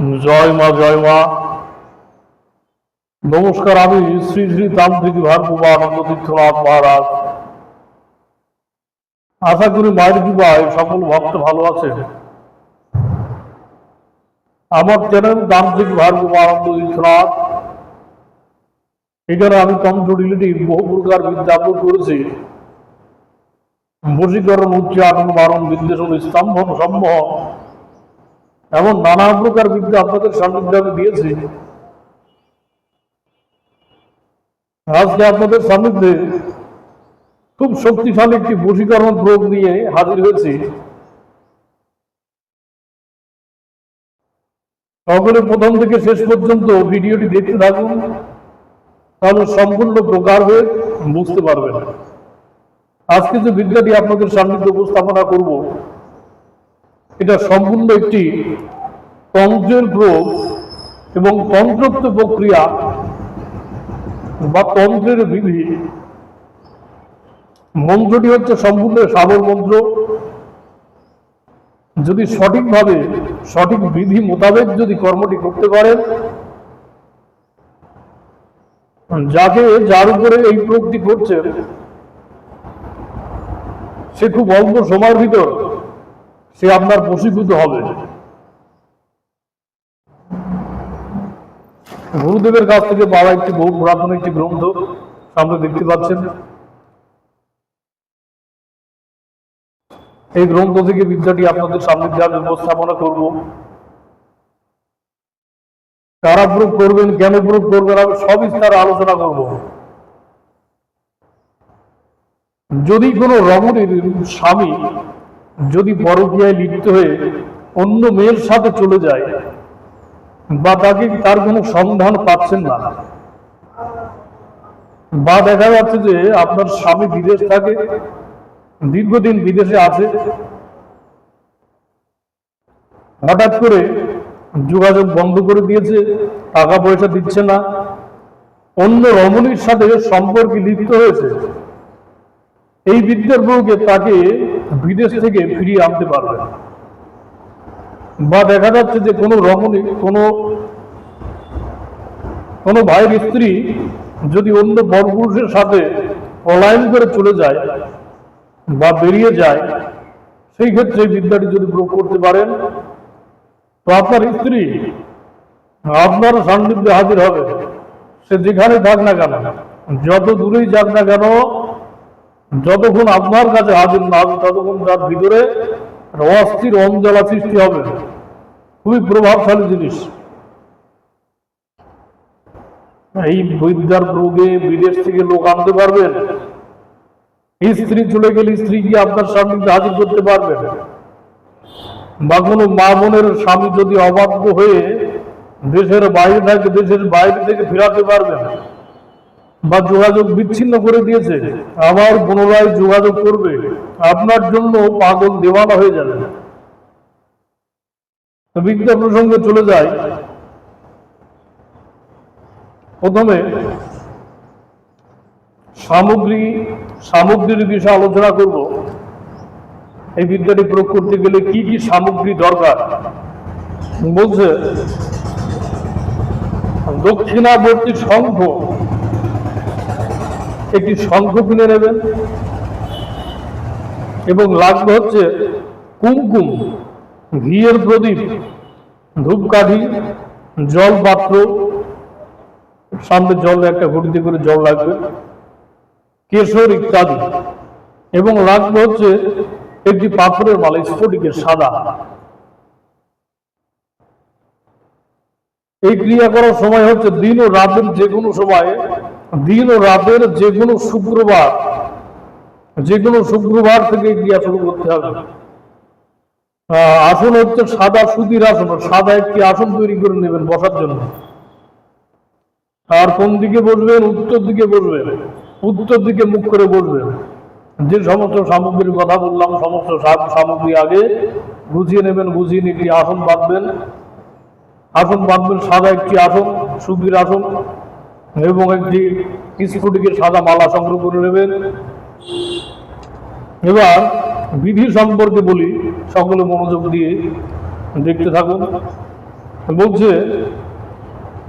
জয় মা জয় মা। নমস্কার, আমি শ্রী শ্রী তান্ত্রিক ভারপুবা আনন্দ তীর্থনাথ মহারাজ। আশা করি মায়ের কৃপায় সকল ভক্ত ভালো আছেন। আমার চ্যানেল তান্ত্রিক ভারপুবা আনন্দ তীর্থনাথ। এখানে আমি তন্ত্র রিলেটিভ বহু প্রকার বিদ্যা করেছি। বশীকরণ উচ্চারণ, বারণ বিদ্বেষণ স্তম্ভন সম্মোহন এমন নানা প্রকার বিদ্যা আপনাদের সান্নিধ্যে আমি দিয়েছি। আজকে আপনাদের সান্নিধ্যে খুব শক্তিশালী একটি বশীকরণ প্রয়োগ নিয়ে হাজির হয়েছি। সকলে প্রথম থেকে শেষ পর্যন্ত ভিডিওটি দেখতে থাকুন, তাহলে সম্পূর্ণ প্রকার হয়ে বুঝতে পারবেন। আজকে যে বিদ্যাটি আপনাদের সান্নিধ্যে উপস্থাপনা করব এটা সম্পূর্ণ একটি তন্ত্রের প্রয়োগ এবং তন্ত্রোক্ত প্রক্রিয়া বা তন্ত্রের বিধি। মন্ত্রটি হচ্ছে সম্পূর্ণ সাবর মন্ত্র। যদি সঠিকভাবে, সঠিক বিধি মোতাবেক যদি কর্মটি করতে পারেন, যাকে যার উপরে এই প্রয়োগটি করছেন, সে খুব অল্প সময়ের ভিতর সে আপনার বশীভূত হবে। গুরুদেবের কাছ থেকে পাওয়া একটি বহু পুরাতন একটি গ্রন্থ সামনে দেখতে পাচ্ছেন। এই গ্রন্থ থেকে বিদ্যাটি আপনাদের সামনে দেওয়ার উপস্থাপনা করব। কারা প্রয়োগ করবেন, কেন প্রয়োগ করবেন, আমি সব স্তরে আলোচনা করব। যদি কোনো রমণীর স্বামী যদি বড় পরকীয়ায় লিপ্ত হয়ে অন্য মেয়ের সাথে চলে যায় বা তাকে তার কোনো সন্ধান পাচ্ছেন না? বা দেখা যাচ্ছে যে আপনার স্বামী বিদেশ থাকে, দীর্ঘদিন বিদেশে আছে। হঠাৎ করে যোগাযোগ বন্ধ করে দিয়েছে টাকা পয়সা দিচ্ছে না। অন্য রমণীর সাথে সম্পর্কে লিপ্ত হয়েছে। এই বিদ্যার প্রয়োগে তাকে বিদেশ থেকে ফিরিয়ে আনতে পারবে বা দেখা যাচ্ছে যে কোনো রমণী, কোনো কোনো ভাইয়ের স্ত্রী যদি অন্য পরপুরুষের সাথে পলায়ন করে চলে যায় বা বেরিয়ে যায়, সেই ক্ষেত্রে বিদ্যাটি যদি প্রয়োগ করতে পারেন, তো আপনার স্ত্রী আপনার সান্নিধ্যে হাজির হবে। সে যেখানে থাক না কেন, যত দূরেই যাক না কেন যতক্ষণ আপনার কাছে হাজির না হবে ততক্ষণ তার ভিতরে অস্থির অঞ্জলা সৃষ্টি হবে। খুবই প্রভাবশালী জিনিস। এই বিদ্যার প্রয়োগে বিদেশ থেকে লোক আনতে পারবেন স্ত্রী চলে গেলে স্ত্রীকে আপনার স্বামীকে হাজির করতে পারবেন বা কোনো মা বোনের স্বামী যদি অবাধ্য হয়ে দেশের বাইরে থাকে, দেশের বাইরে থেকে ফেরাতে পারবেন বা যোগাযোগ বিচ্ছিন্ন করে দিয়েছে, আবার পুনরায় যোগাযোগ করবে, আপনার জন্য পাগল দেওয়ানা হয়ে যাবে। বিদ্যা প্রসঙ্গে চলে যায় প্রথমে, সামগ্রী, সামগ্রীর বিষয়ে আলোচনা করব। এই বিদ্যাটি প্রয়োগ করতে গেলে কি কি সামগ্রী দরকার? বলছে, দক্ষিণাবর্তী শঙ্খ একটি শঙ্খ কিনে নেবেন। এবং লাগবে হচ্ছে কুমকুম, ঘিয়ের প্রদীপ, ধূপকাঠি, জল পাত্র। সামনে জল একটা ঘটিতে করে জল লাগবে। কেশর ইত্যাদি। এবং লাগবে হচ্ছে একটি পাথরের মালা, স্ফটিকের সাদা। এই ক্রিয়া করার সময় হচ্ছে দিন ও রাতের যে কোনো সময় দিন ও রাতের যে কোনো শুক্রবার যে কোনো শুক্রবার থেকে ক্রিয়া শুরু করতে হবে। আসন হচ্ছে সাদা সুতির আসন সাদা একটি আসন তৈরি করে নেবেন বসার জন্য। আর কোন দিকে বসবেন? উত্তর দিকে বসবেন। উত্তর দিকে মুখ করে বসবেন। যে সমস্ত সামগ্রীর কথা বললাম, সমস্ত সামগ্রী আগে গুছিয়ে নেবেন গুছিয়ে নিয়ে আসন বাঁধবেন। আসন বাঁধবেন সাদা একটি আসন, সুতির আসন। এবং একটি স্ফটিকের সাদা মালা সংগ্রহ করে নেবেন। এবার বিধি সম্পর্কে বলি, সকলে মনোযোগ দিয়ে দেখতে থাকুন। বলছে,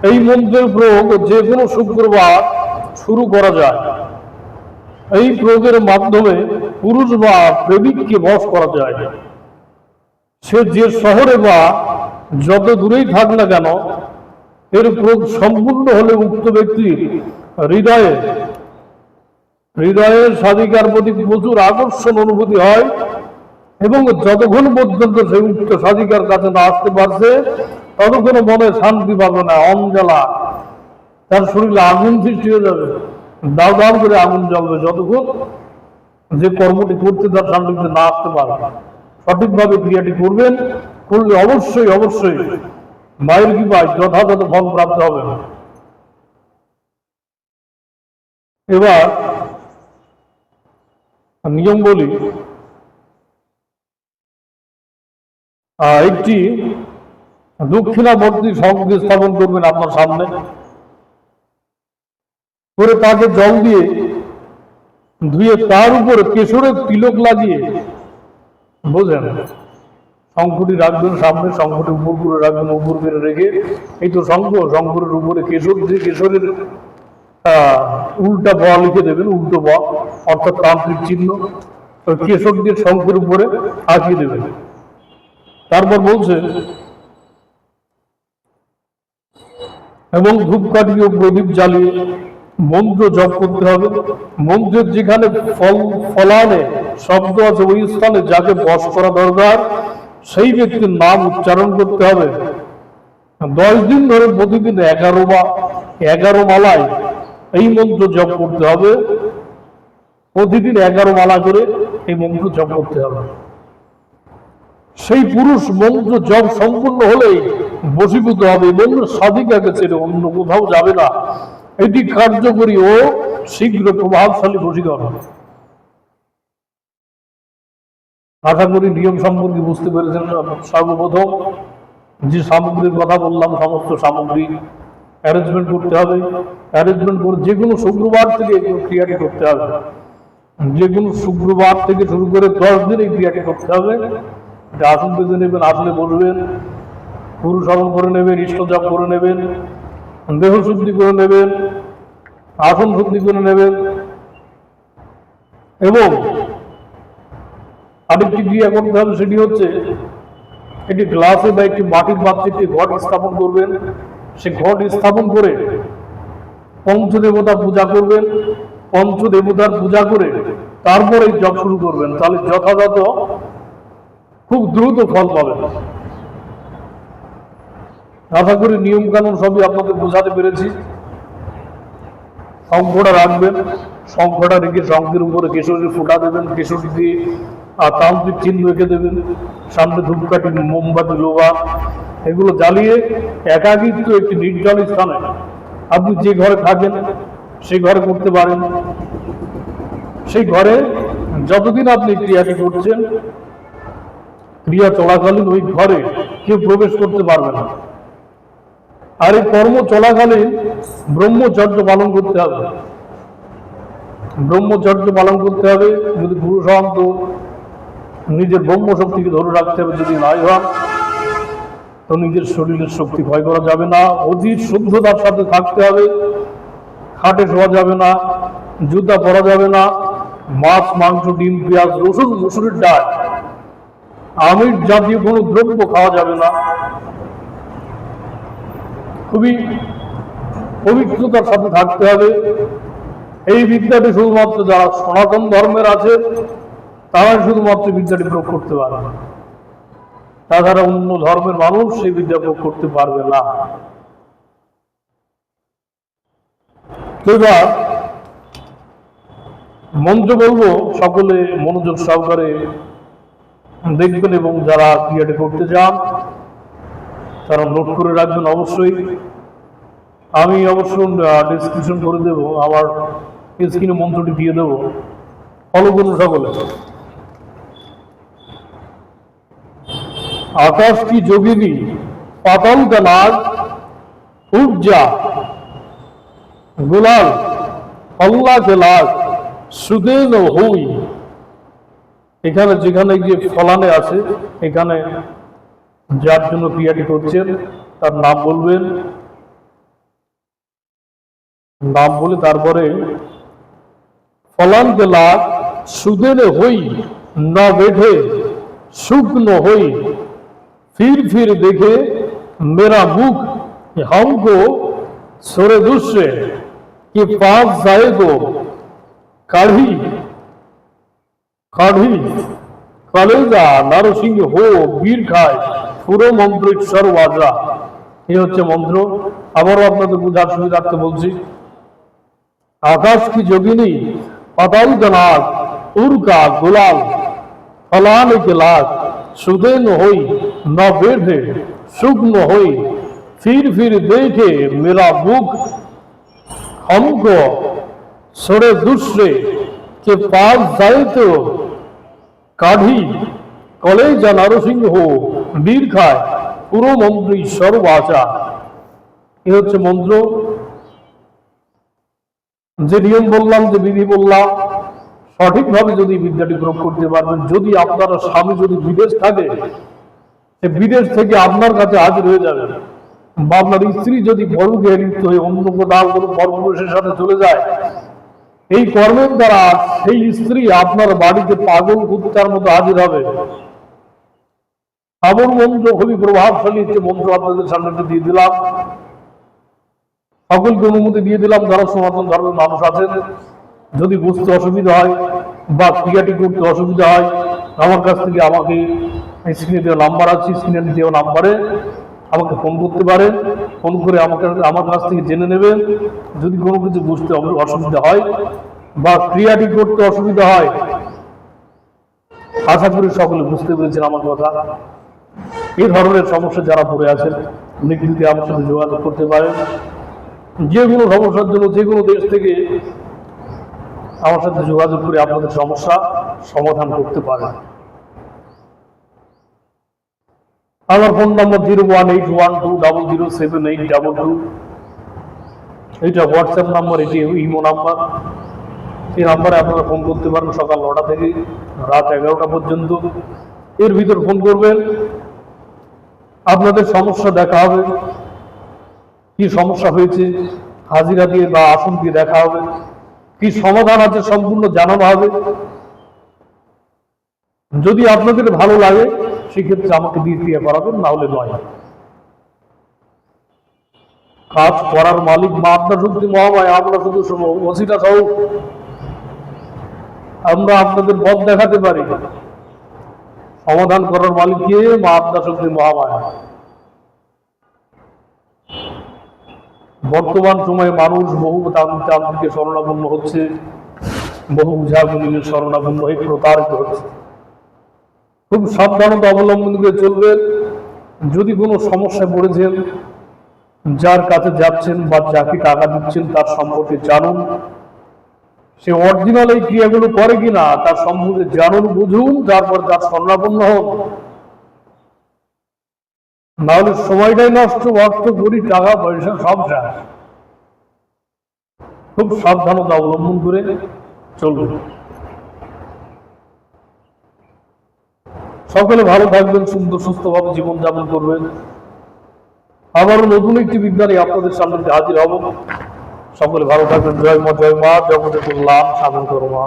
এই মন্ত্রের প্রয়োগ যে কোনো শুক্রবার শুরু করা যায়। এই প্রয়োগের মাধ্যমে পুরুষ বা প্রেমিককে বশ করা যায়। সে যে শহরে বা যত দূরেই থাক না কেন এর প্রয়োগ সম্পূর্ণ হলে উক্ত ব্যক্তির হৃদয়ে হৃদয়ের সাধিকার প্রতি প্রচুর আকর্ষণ অনুভূতি হয় এবং যতক্ষণ পর্যন্ত সে উক্ত সাধিকার কাছে না আসতে পারছে, ততক্ষণ মনে শান্তি পাবে না, অঞ্জলা। তার শরীরে আগুন সৃষ্টি হয়ে যাবে, দাও দাও করে আগুন জ্বলবে যতক্ষণ যে কর্মটি করতে তার শান্তিতে না আসতে পারবে। সঠিকভাবে ক্রিয়াটি করবেন, করলে অবশ্যই অবশ্যই মায়ের কি পায় যথাযথ ফল প্রাপ্ত হবে। এবার নিয়ম বলি একটি দক্ষিণাবর্তী সংযোগ স্থাপন করবেন আপনার সামনে। করে তাকে জল দিয়ে ধুয়ে তার উপরে কেশরের তিলক লাগিয়ে বোঝেন। শঙ্খটি রাখবেন, সামনে শঙ্খটি উপর করে রাখবেন, উপর করে রেখে। এই তো শঙ্খ শঙ্করের উপরে কেশর, যে কেশরের উল্টা ব লিখে দেবেন, উল্টো ব, অর্থাৎ তান্ত্রিক চিহ্ন। কেশর দিয়ে শঙ্খের উপরে আঁকিয়ে দেবেন। তারপর বলছে, এবং ধূপকাঠি ও প্রদীপ জ্বালিয়ে মন্ত্র জপ করতে হবে। মন্ত্রের যেখানে ফল, ফলানে শব্দ আছে, ওই স্থানে যাকে বস করা দরকার সেই ব্যক্তির নাম উচ্চারণ করতে হবে। দশ দিন ধরে প্রতিদিন এগারো বা এগারো মালায় এই মন্ত্র জপ করতে হবে। প্রতিদিন এগারো মালা করে এই মন্ত্র জপ করতে হবে। সেই পুরুষ মন্ত্র জপ সম্পূর্ণ হলেই বশীভূত হবে। এবং সাধিকাকে ছেড়ে অন্য কোথাও যাবে না। এটি কার্যকরী ও শীঘ্র প্রভাবশালী বশীকরণ আশা করি নিয়ম সম্পর্কে বুঝতে পেরেছেন সর্বপ্রথম যে সামগ্রীর কথা বললাম, সমস্ত সামগ্রী অ্যারেঞ্জমেন্ট করতে হবে। অ্যারেঞ্জমেন্ট করে যে কোনো শুক্রবার থেকে এই ক্রিয়াটি করতে হবে। যে কোনো শুক্রবার থেকে শুরু করে দশ দিন এই ক্রিয়াটি করতে হবে। আসন পেতে নেবেন আসলে বলবেন গুরু করে নেবেন ইষ্ট জপ করে নেবেন, দেহ শুদ্ধি করে নেবেন, আসন শুদ্ধি করে নেবেন এবং আরেকটি ক্রিয়া করতে হবে সেটি হচ্ছে, একটি গ্লাসে বা একটি মাটির পাত্রে ঘট স্থাপন করবেন। সে ঘট স্থাপন করে পঞ্চদেবতা পূজা করবেন। পঞ্চদেবতার পূজা করে তারপরে জপ শুরু করবেন। তাহলে যথাযথ খুব দ্রুত ফল পাবেন। আশা করি নিয়ম কানুন সবই আপনাদের বোঝাতে পেরেছি। শঙ্খটা রাখবেন। শঙ্খটা রেখে শঙ্খের উপরে কেশরী ফোঁটা দেবেন। কেশরী দিয়ে আর তান্ত্রিক চিহ্ন রেখে দেবেন সামনে ধূপকাঠি, মোমবাতি, লোহা, এগুলো জ্বালিয়ে একাকিত্ব একটি নির্জন স্থানে। আপনি যে ঘরে থাকেন সেই ঘরে করতে পারেন। সেই ঘরে যতদিন আপনি ক্রিয়াটি করছেন, ক্রিয়া চলাকালীন ওই ঘরে কেউ প্রবেশ করতে পারবে না। আর এই কর্ম চলাকালীন ব্রহ্মচর্য পালন করতে হবে। ব্রহ্মচর্য পালন করতে হবে, যদি পুরুষ হন তো নিজের ব্রহ্ম শক্তিকে ধরে রাখতে হবে যদি নাই হন তো নিজের শরীরের শক্তি ক্ষয় করা যাবে না। অধীর শুদ্ধতার সাথে থাকতে হবে, খাটে শোয়া যাবে না, জুতা পরা যাবে না, মাছ, মাংস, ডিম, পেঁয়াজ, রসুন, মুসুরির ডাল, আমিষ জাতীয় কোনো দ্রব্য খাওয়া যাবে না। খুবই পবিত্রতার সাথে থাকতে হবে। এই বিদ্যাটি শুধুমাত্র যারা সনাতন ধর্মের আছে তারাই শুধুমাত্র বিদ্যাটি প্রয়োগ করতে পারবে তাছাড়া অন্য ধর্মের মানুষ সেই বিদ্যা প্রয়োগ করতে পারবে না। এবার মন্ত্র বলব, সকলে মনোযোগ সহকারে দেখবেন এবং যারা ক্রিয়াটি করতে চান, তারা নোট করে রাখবেন অবশ্যই। আমি অবশ্য ডিসক্রিপশন করে দেব, আমার স্ক্রিনে মন্ত্রটি দিয়ে দেবো। ফলো করুন সকলে। আকাশ কি যোগিনী, পাতাল কা নাগ উপজা গুলাল, আল্লাহ কে লাগ সুদেন হই। এখানে যেখানে যে ফলানে আছে, এখানে যার জন্য ক্রিয়াটি করছেন, তার নাম বলবেন। নাম বলে তারপরে, ফলান লাখ সুদেন হই, না বেঠে শুকনো হই। फिर फिर देखे मेरा मुख हमको सोरे दूसरे के पास जाए तो काढ़ी কাঢ়ি কলেজা নরসিংহ হো বীর খায় পুরো মন্ত্র ঈশ্বর ওয়াজা এই হচ্ছে মন্ত্র আবারও আপনাদের বুঝার সুবিধার্থে বলছি আকাশ কি যোগিনী পাতাল জনাক উর্কা গোলাল ফলান के लाख सुदेन होई न बेढ़े शुग्न होई फिर फिर देखे मेरा मुख हमको सड़े दूसरे के पास जाए तो কাঢ়ি কলেজা নরসিংহ বীর খায় পুরো মন্ত্রী সর্বাচা এ হচ্ছে মন্ত্র যে নিয়ম বললাম যে বিধি বললাম সঠিকভাবে যদি বিদ্যাটি প্রয়োগ করতে পারবেন যদি আপনার স্বামী যদি বিদেশ থাকে সে বিদেশ থেকে আপনার কাছে হাজির হয়ে যাবে। বা আপনার স্ত্রী যদি বড় লিপ্ত হয়ে অন্য কোথাও কোনো পরপুরুষের সাথে চলে যায়, এই কর্মের দ্বারা সেই স্ত্রী আপনার বাড়িতে পাগল কুত্তার মতো হাজির হবে। এমন মন্ত্র খুবই প্রভাবশালী একটি মন্ত্র আপনাদের সামনে দিয়ে দিলাম। সকলকে অনুমতি দিয়ে দিলাম যারা সনাতন ধর্মের মানুষ আছেন। যদি বুঝতে অসুবিধা হয় বা ক্রিয়াটি করতে অসুবিধা হয়, আমার কাছ থেকে আমাকে স্ক্রিনে দেওয়া নাম্বার আছে স্ক্রিনে দেওয়া নাম্বারে আমাকে ফোন করতে পারেন ফোন করে আমাকে, আমার কাছ থেকে জেনে নেবেন যদি কোনো কিছু বুঝতে অসুবিধা হয় বা ক্রিয়াটি করতে অসুবিধা হয়, আশা করি সকলে বুঝতে পেরেছেন আমার কথা। এই ধরনের সমস্যা যারা পড়ে আছেন নির্দিতে আমার সাথে যোগাযোগ করতে পারেন যে কোনো সমস্যার জন্য যে কোনো দেশ থেকে আমার সাথে যোগাযোগ করে আপনাদের সমস্যা সমাধান করতে পারেন আমার phone number zero one eight one two double zero seven eight double two. এইটা হোয়াটসঅ্যাপ নাম্বার এটি ইমো নাম্বার। এই নাম্বারে আপনারা ফোন করতে পারেন সকাল নটা থেকে রাত এগারোটা পর্যন্ত। এর ভিতর ফোন করবেন। আপনাদের সমস্যা দেখা হবে। কি সমস্যা হয়েছে, হাজিরা দিয়ে বা আসন দিয়ে দেখা হবে। কি সমাধান আছে সম্পূর্ণ জানানো হবে। যদি আপনাদের ভালো লাগে সেক্ষেত্রে আমাকে দিয়ে ক্রিয়া করাবেন না হলে নয়। কাজ করার মালিক মা আপনার শক্তি মহামায়, আমরা শুধু ওসিটা সহ। আমরা আপনাদের পথ দেখাতে পারি। সমাধান করার মালিক কে? মা আপনার শক্তি মহামায়া। বর্তমান সময়ে মানুষ বহু তান্ত্রিক শরণাপন্ন হচ্ছে, বহু বুঝাগুলিকে শরণাপন্ন হয়ে প্রতারিত হচ্ছে। খুব সাবধানতা অবলম্বন করে চলবেন। যদি কোনো সমস্যায় পড়েছেন, যার কাছে যাচ্ছেন বা যাকে টাকা দিচ্ছেন, তার সম্পর্কে জানুন। সে অরিজিনাল এই ক্রিয়াগুলো করে কিনা, তার সম্পর্কে জানুন, বুঝুন, তারপর তার স্বর্ণাপন্ন হোক। নাহলে সময়টাই নষ্ট, অর্থ করি, টাকা, পয়সা, সব শেষ। খুব সাবধানতা অবলম্বন করে চলুন। সকলে ভালো থাকবেন, সুন্দর, সুস্থভাবে জীবনযাপন করবেন। আবারও নতুন একটি বিজ্ঞানী আপনাদের সামনে হাজির হব। সকলে ভালো থাকবেন। জয় মা জয় মা জগতে করলাম সাধন করো মা।